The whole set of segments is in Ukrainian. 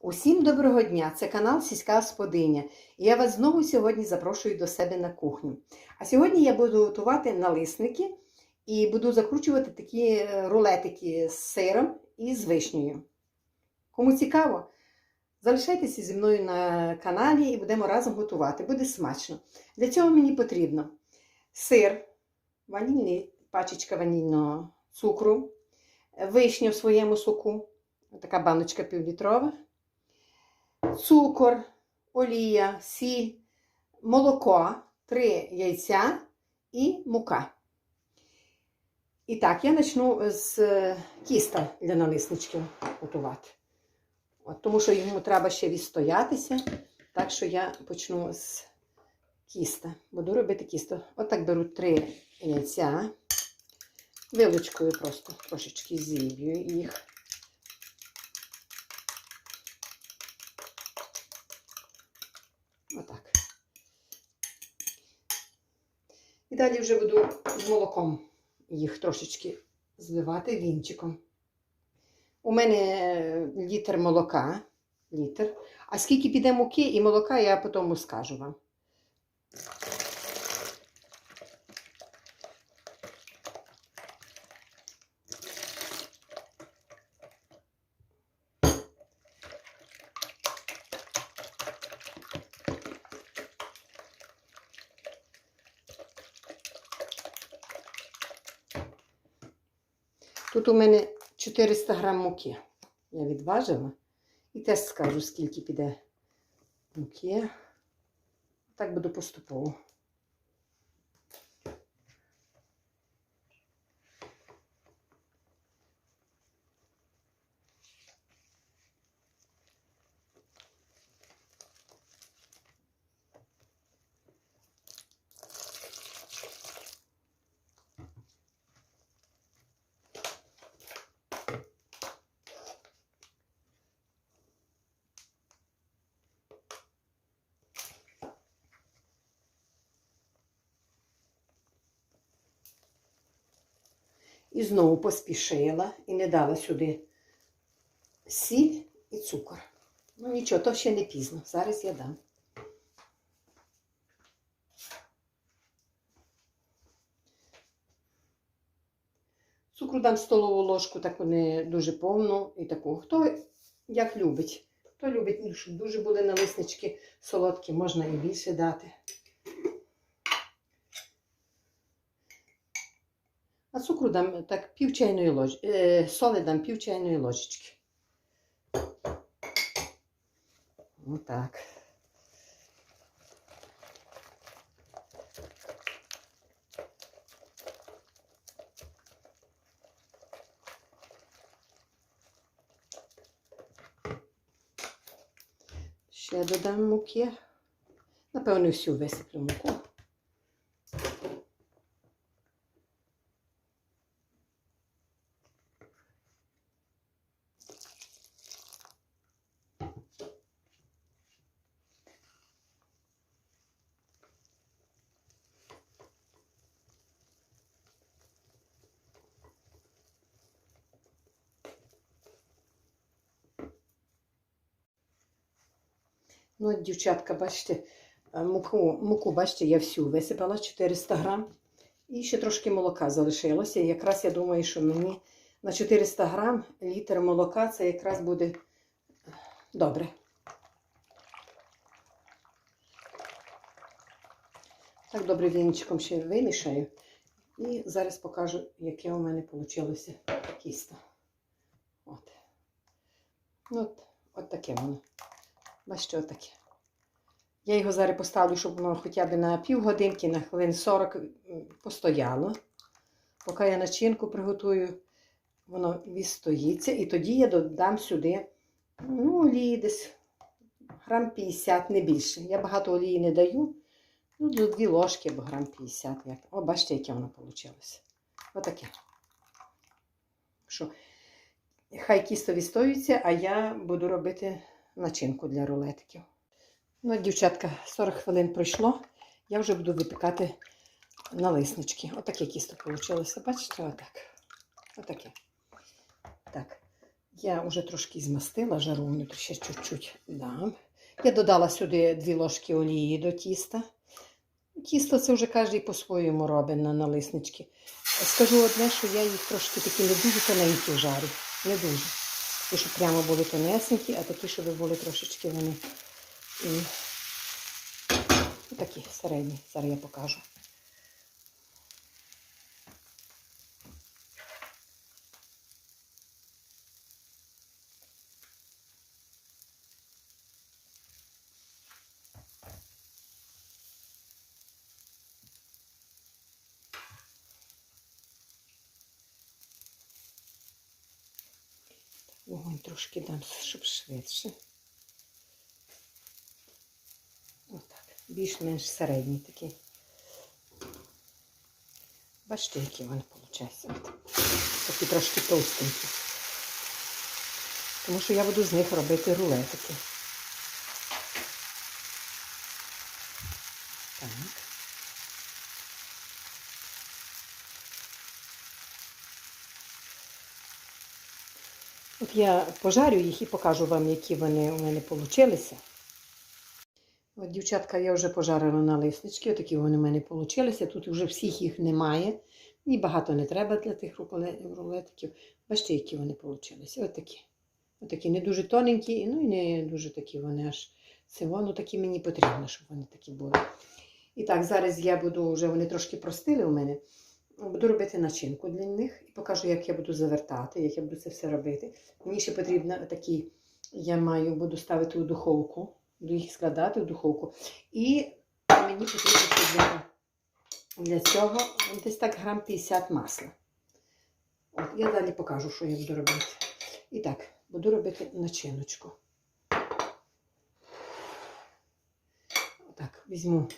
Усім доброго дня! Це канал Сільська Господиня. І я вас знову сьогодні запрошую до себе на кухню. А сьогодні я буду готувати налисники і буду закручувати такі е, рулетики з сиром і з вишнею. Кому цікаво, залишайтеся зі мною на каналі і будемо разом готувати. Буде смачно. Для цього мені потрібно сир, ванільний, пачечка ванільного цукру, вишня в своєму соку, така баночка півлітрова цукор, олія, сіль, молоко, три яйця і мука. І так, я почну з е, кіста для налисничків готувати. От, тому що йому треба ще відстоятися. Так що я почну з кіста. Буду робити кісто. Отак беру три яйця. Вилочкою просто трошечки зіб'ю їх. Отак. І далі вже буду з молоком їх трошечки зливати вінчиком. У мене літр молока. Літр. А скільки піде муки і молока, я потім скажу вам. Тут у мене 400 грам муки. Я відважила. І теж скажу, скільки піде муки. Так буду поступово. І знову поспішила і не дала сюди сіль і цукор. Ну нічого, то ще не пізно. Зараз я дам. Цукру дам столову ложку, таку не дуже повну і таку. Хто як любить. Хто любить, щоб дуже були налиснички солодкі, можна і більше дати. А цукру дам так пів чайної ложечки, е, соли дам пів чайної ложечки. Отак. Ще додам муки. Напевно, всю висиплю муку. Ну, от, дівчатка, бачите, е, муку, муку, бачите, я всю висипала 400 грам. І ще трошки молока залишилося. І якраз я думаю, що мені на 400 грам літр молока це якраз буде добре. Так добре вінчиком ще вимішаю. І зараз покажу, яке у мене вийшло кісто. От. Ну, от, от таке воно. Бачите, отаке. Я його зараз поставлю, щоб воно хоча б на півгодинки, на хвилин 40 постояло. Поки я начинку приготую, воно відстоїться. І тоді я додам сюди ну, олії десь грам 50, не більше. Я багато олії не даю. Ну, до 2 ложки або грам 50. Як. О, бачите, яке воно вийшло. Отаке. Що, хай кісто відстоюється, а я буду робити начинку для рулетиків. Ну, дівчатка, 40 хвилин пройшло. Я вже буду випікати налиснички. Отаке кісто вийшло. Бачите, отак. Отаке. Так. Я вже трошки змастила жару ще чуть-чуть дам. Я додала сюди дві ложки олії до тіста. Тісто це вже кожен по-своєму робить на налиснички. Скажу одне, що я їх трошки такі не дуже тоненькі жарю. Не дуже. Такі, щоб прямо були тонесенькі, а такі, щоб були трошечки вони. І... Такі середні. Зараз я покажу. Вогонь трошки дам, щоб швидше. Отак. Більш-менш середній такий. Бачите, які вони виходять. Такі трошки товстенькі. Тому що я буду з них робити рулетики. Так. От я пожарю їх і покажу вам, які вони у мене вийшли. От, дівчатка, я вже пожарила на лиснички, отакі вони у мене вийшли. Тут вже всіх їх немає. І багато не треба для тих рулетиків. Бачите, які вони вийшли. Отакі. Отакі не дуже тоненькі, ну і не дуже такі вони аж сиво. Ну такі мені потрібно, щоб вони такі були. І так, зараз я буду вже вони трошки простили у мене. Буду робити начинку для них і покажу, як я буду завертати, як я буду це все робити. Мені ще потрібно такі, я маю, буду ставити у духовку, буду їх складати у духовку. І мені потрібно для, для цього десь так грам 50 масла. От, я далі покажу, що я буду робити. І так, буду робити начиночку. Отак, візьму.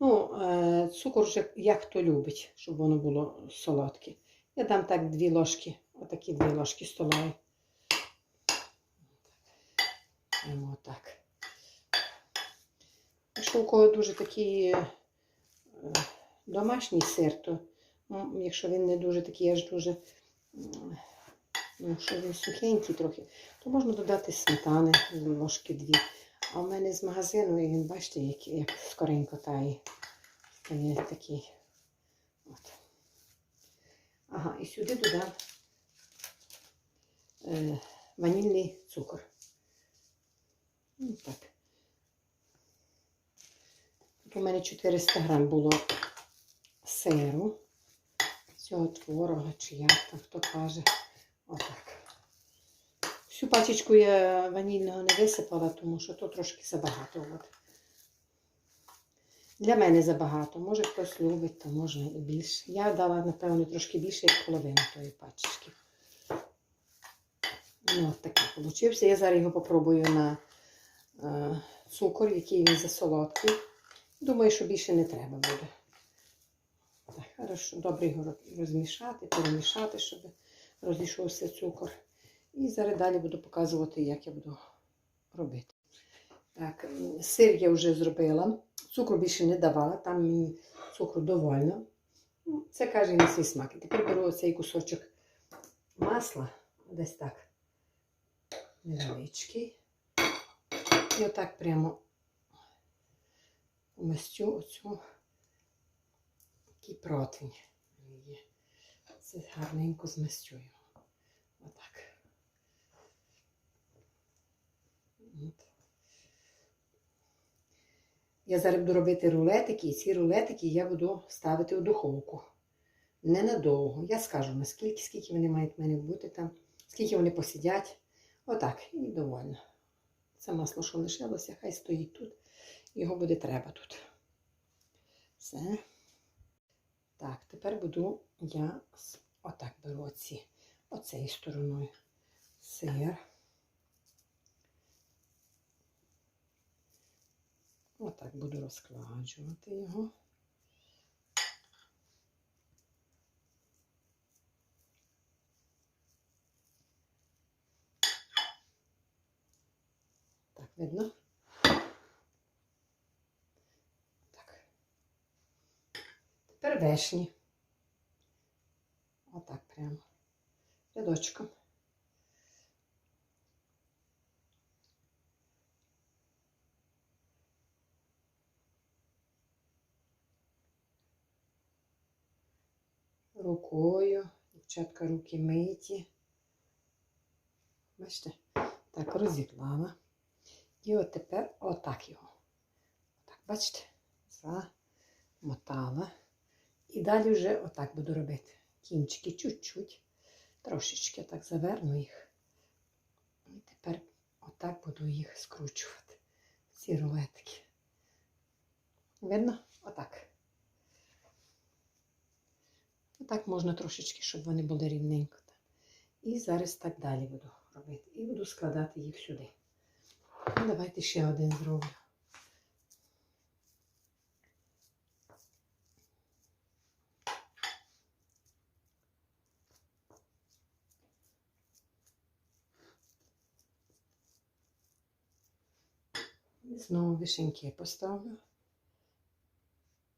Ну, е, цукор вже як хто любить, щоб воно було солодке. Я дам так дві ложки, отакі дві ложки столові. Отак. Якщо у кого дуже такий е, домашній сир, то якщо він не дуже такий, аж дуже, ну, що він сухенький трохи, то можна додати сметани, ложки дві. А в мене з магазину, і він, бачите, як, як скоренько тає. Стає такий. От. Ага, і сюди додам е, ванільний цукор. Ну, так. Тут у мене 400 грам було сиру. Цього творога, чи як там хто каже. Отак. Всю пачечку я ванільного не висипала, тому що то трошки забагато. От. Для мене забагато. Може хтось любить, то може і більше. Я дала, напевно, трошки більше, як половину тої пачечки. Ну, от такий получився. Я зараз його попробую на е, цукор, який він засолодкий. Думаю, що більше не треба буде. Так, хорошо, добре його розмішати, перемішати, щоб розійшовся цукор. І зараз далі буду показувати, як я буду робити. Так, сир я вже зробила. Цукру більше не давала, там мені цукру довольно. Ну, Це каже на свій смак. Тепер беру цей кусочок масла, десь так, невеличкий. І отак прямо умастю оцю такий противень. Це гарненько змастю його. Отак. От. Я зараз буду робити рулетики, і ці рулетики я буду ставити у духовку. Ненадовго. Я скажу, наскільки, скільки вони мають в мене бути там, скільки вони посидять. Отак, і довольно. Це масло, що лишилося, хай стоїть тут. Його буде треба тут. Все. Так, тепер буду я отак беру оці, оцею стороною сир. Отак буду розкладжувати його. Так, видно? Так. Тепер вишні. Отак прямо. Рядочком. Рукою. Дівчатка руки миті. Бачите? Так, розіклала. І от тепер отак його. Так, бачите? Замотала. І далі вже отак буду робити. Кінчики чуть-чуть. Трошечки так заверну їх. І тепер отак буду їх скручувати. Ці рулетки. Видно? Отак. Отак можна трошечки, щоб вони були рівненько. І зараз так далі буду робити. І буду складати їх сюди. Ну, давайте ще один зроблю. І знову вишеньки поставлю.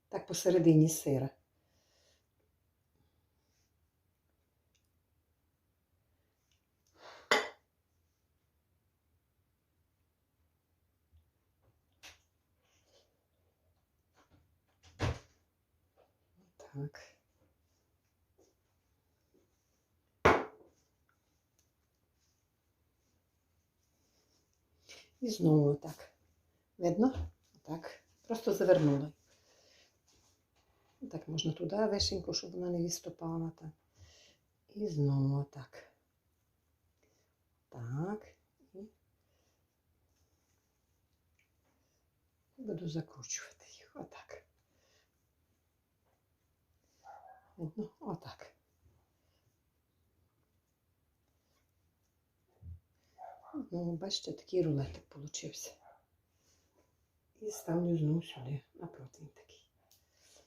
Так посередині сира. Так. І знову так. Видно? Так. Просто завернула. Так, можна туди вишеньку, щоб вона не відступала. Так. І знову так. Так. І буду закручувати їх. Отак. Видно? Отак. Ну, бачите, такий рулетик получився. І ставлю знову сюди, на противень такий.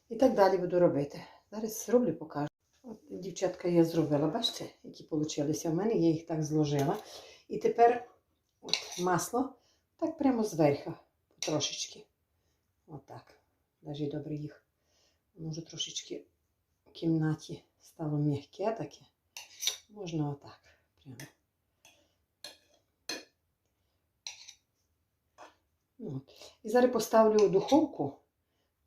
І так далі буду робити. Зараз зроблю, покажу. От, дівчатка, я зробила, бачите, які получилися в мене, я їх так зложила. І тепер от масло так прямо зверху, трошечки. Отак. Навіть добре їх. Може трошечки в кімнаті стало м'яке таке. Можна отак. Прямо. І зараз поставлю у духовку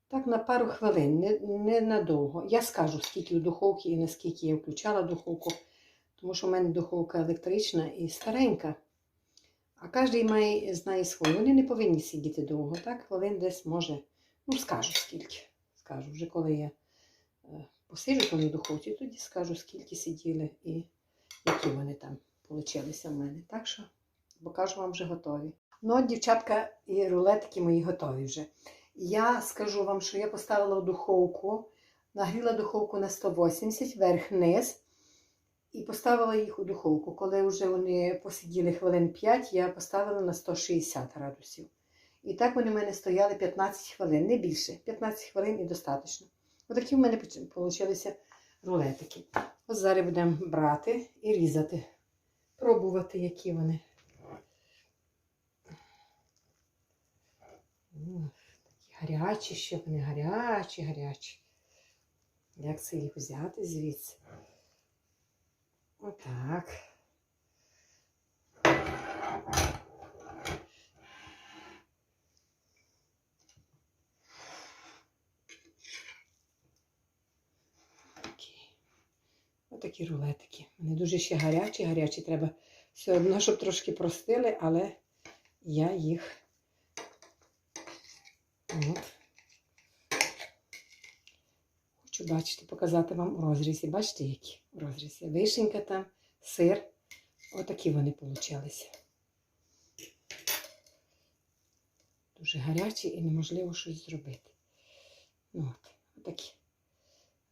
так на пару хвилин, не, не надовго. Я скажу, скільки у духовці і наскільки я включала духовку, тому що в мене духовка електрична і старенька. А кожен має, знає свою. Вони не повинні сидіти довго, так? Хвилин десь може. Ну, скажу скільки. Скажу, вже коли я е, посиджу там у духовці, тоді скажу, скільки сиділи і які вони там получилися в мене. Так що покажу вам вже готові. Ну, от, дівчатка, і рулетики мої готові вже. Я скажу вам, що я поставила в духовку, нагріла духовку на 180, верх-низ, і поставила їх у духовку. Коли вже вони посиділи хвилин 5, я поставила на 160 градусів. І так вони в мене стояли 15 хвилин, не більше. 15 хвилин і достатньо. Отакі в мене вийшли рулетики. Ось зараз будемо брати і різати, пробувати, які вони. Такі гарячі, ще вони гарячі, гарячі. Як це їх взяти звідси? Отак. Такі. Рулетики. Вони дуже ще гарячі, гарячі. Треба все одно, щоб трошки простили, але я їх От. Хочу бачити, показати вам у розрізі. Бачите, які у розрізі? Вишенька там, сир. Отакі вони получалися. Дуже гарячі і неможливо щось зробити. Ну, от, отакі.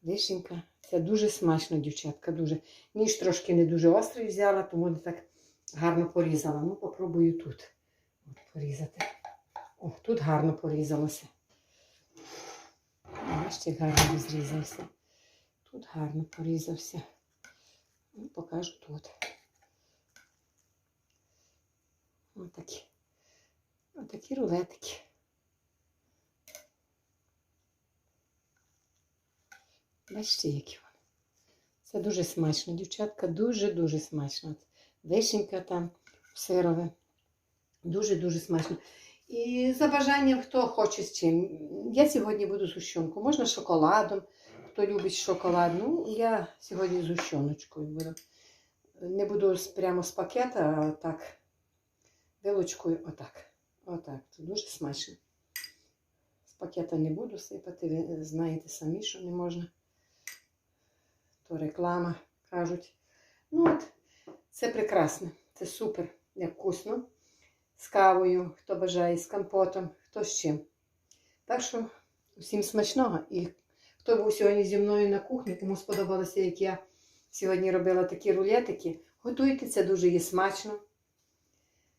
Вишенька. Це дуже смачно, дівчатка. Дуже. Ніж трошки не дуже острий взяла, тому не так гарно порізала. Ну, попробую тут от, порізати. О, тут гарно порізалося. Бачите, гарно розрізався. Тут гарно порізався. Ну, покажу тут. Отакі. Отакі рулетики. Бачите, які вони. Це дуже смачно, дівчатка, дуже-дуже смачно. Вишенька там сирове. Дуже-дуже смачно. І за бажанням, хто хоче з чим. Я сьогодні буду з гущонку. Можна шоколадом, хто любить шоколад. Ну, я сьогодні з гущоночкою буду. Не буду прямо з пакета, а так, вилочкою, отак. Отак. Це дуже смачно. З пакета не буду сипати, ви знаєте самі, що не можна. То реклама, кажуть. Ну от, це прекрасно, це супер, як вкусно. З кавою, хто бажає, з компотом, хто з чим. Так що усім смачного. І хто був сьогодні зі мною на кухні, кому сподобалося, як я сьогодні робила такі рулетики, готуйте, це дуже є смачно.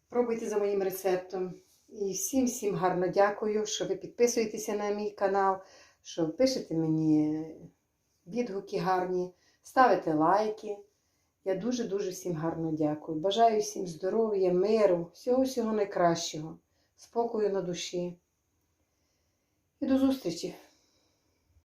Пробуйте за моїм рецептом. І всім всім гарно дякую, що ви підписуєтеся на мій канал, що пишете мені відгуки гарні, ставите лайки. Я дуже-дуже всім гарно дякую. Бажаю всім здоров'я, миру, всього-всього найкращого, спокою на душі. І до зустрічі!